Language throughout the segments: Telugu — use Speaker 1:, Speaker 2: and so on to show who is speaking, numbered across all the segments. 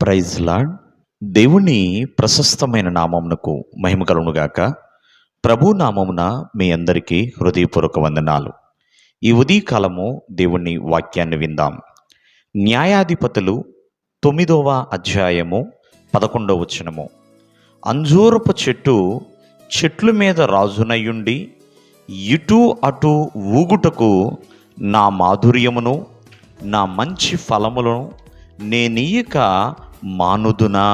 Speaker 1: Praise lord. దేవుని ప్రశస్తమైన నామమునకు మహిమ కలుగునుగాక ప్రభు నామమున మీ అందరికీ హృదయపూర్వక వందనాలు. ఈ ఉదయకాలము దేవుని వాక్యాన్ని విందాం. న్యాయాధిపతులు తొమ్మిదవ అధ్యాయము పదకొండవ వచనము. అంజూరపు చెట్టు చెట్లు మీద రాజునయ్యుండి ఇటు అటు ఊగుటకు నా మాధుర్యమును నా మంచి ఫలములను నేనీయక మానుదునా?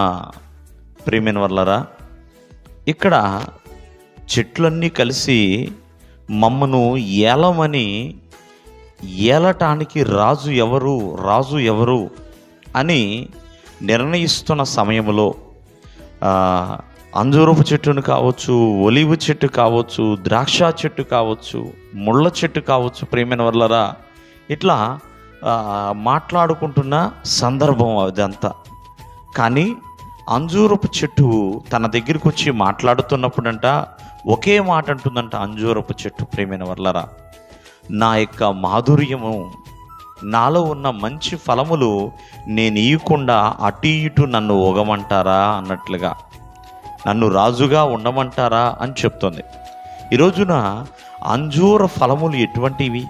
Speaker 1: ప్రేమిన వల్లరా ఇక్కడ చెట్లన్నీ కలిసి మమ్మను ఏలమని ఏలటానికి రాజు ఎవరు రాజు ఎవరు అని నిర్ణయిస్తున్న సమయంలో అంజూరపు చెట్టును కావచ్చు ఒలివ చెట్టు కావచ్చు ద్రాక్ష చెట్టు కావచ్చు ముళ్ళ చెట్టు కావచ్చు ప్రేమైన వల్లరా ఇట్లా మాట్లాడుకుంటున్న సందర్భం అదంతా. కానీ అంజూరపు చెట్టు తన దగ్గరికి వచ్చి మాట్లాడుతున్నప్పుడంట ఒకే మాట అంటుందంట అంజూరపు చెట్టు ప్రేమైన వల్లరా నా యొక్క మాధుర్యము నాలో ఉన్న మంచి ఫలములు నేను ఇయ్యకుండా అటు ఇటు నన్ను ఒగమంటారా అన్నట్లుగా. నన్ను రాజుగా ఉండమంటారా అని చెప్తుంది. ఈ రోజున అంజూర ఫలములు ఎటువంటివి?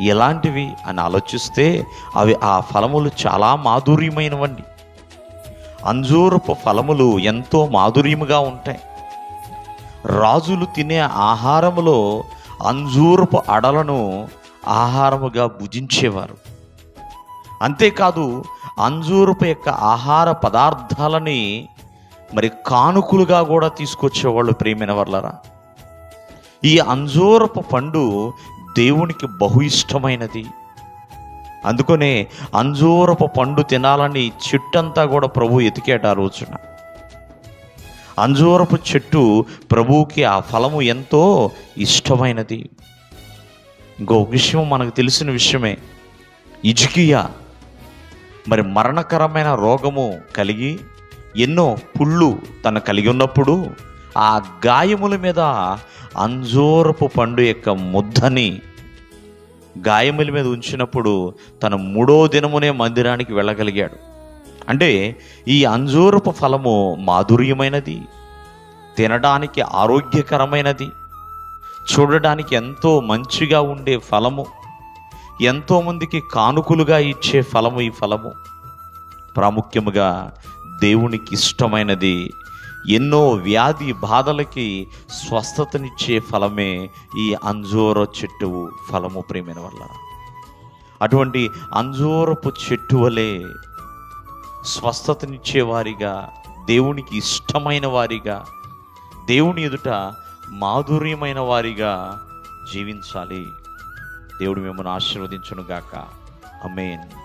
Speaker 1: ఎలాంటివి? అని ఆలోచిస్తే అవి ఆ ఫలములు చాలా మాధుర్యమైనవండి. అంజూరపు ఫలములు ఎంతో మాధుర్యముగా ఉంటాయి. రాజులు తినే ఆహారములో అంజూరపు అడలను ఆహారముగా భుజించేవారు. అంతేకాదు అంజూరపు యొక్క ఆహార పదార్థాలని మరి కానుకలుగా కూడా తీసుకొచ్చేవాళ్ళు ప్రేమైన వర్లరా. ఈ అంజూరపు పండు దేవునికి బహు ఇష్టమైనది. అందుకనే అంజూరపు పండు తినాలని చెట్టంతా కూడా ప్రభు ఎతికేట ఆ రోజున. అంజూరపు చెట్టు ప్రభువుకి ఆ ఫలము ఎంతో ఇష్టమైనది. ఇంకో విషయం మనకు తెలిసిన విషయమే. ఇజుకియా మరి మరణకరమైన రోగము కలిగి ఎన్నో పుళ్ళు తను కలిగి ఉన్నప్పుడు ఆ గాయముల మీద అంజూరపు పండు యొక్క ముద్దని గాయముల మీద ఉంచినప్పుడు తన మూడో దినమునే మందిరానికి వెళ్ళగలిగాడు. అంటే ఈ అంజూరపు ఫలము మాధుర్యమైనది తినడానికి ఆరోగ్యకరమైనది చూడడానికి ఎంతో మంచిగా ఉండే ఫలము ఎంతోమందికి కానుకలుగా ఇచ్చే ఫలము ఈ ఫలము. ప్రాముఖ్యముగా దేవునికి ఇష్టమైనది ఎన్నో వ్యాధి బాధలకి స్వస్థతనిచ్చే ఫలమే ఈ అంజోర చెట్టు ఫలము ప్రేమైన వల్ల అటువంటి అంజూరపు చెట్టు వలె స్వస్థతనిచ్చే వారిగా దేవునికి ఇష్టమైన వారిగా దేవుని ఎదుట మాధుర్యమైన వారిగా జీవించాలి. దేవుడు మిమ్మల్ని ఆశీర్వదించునుగాక. అమేన్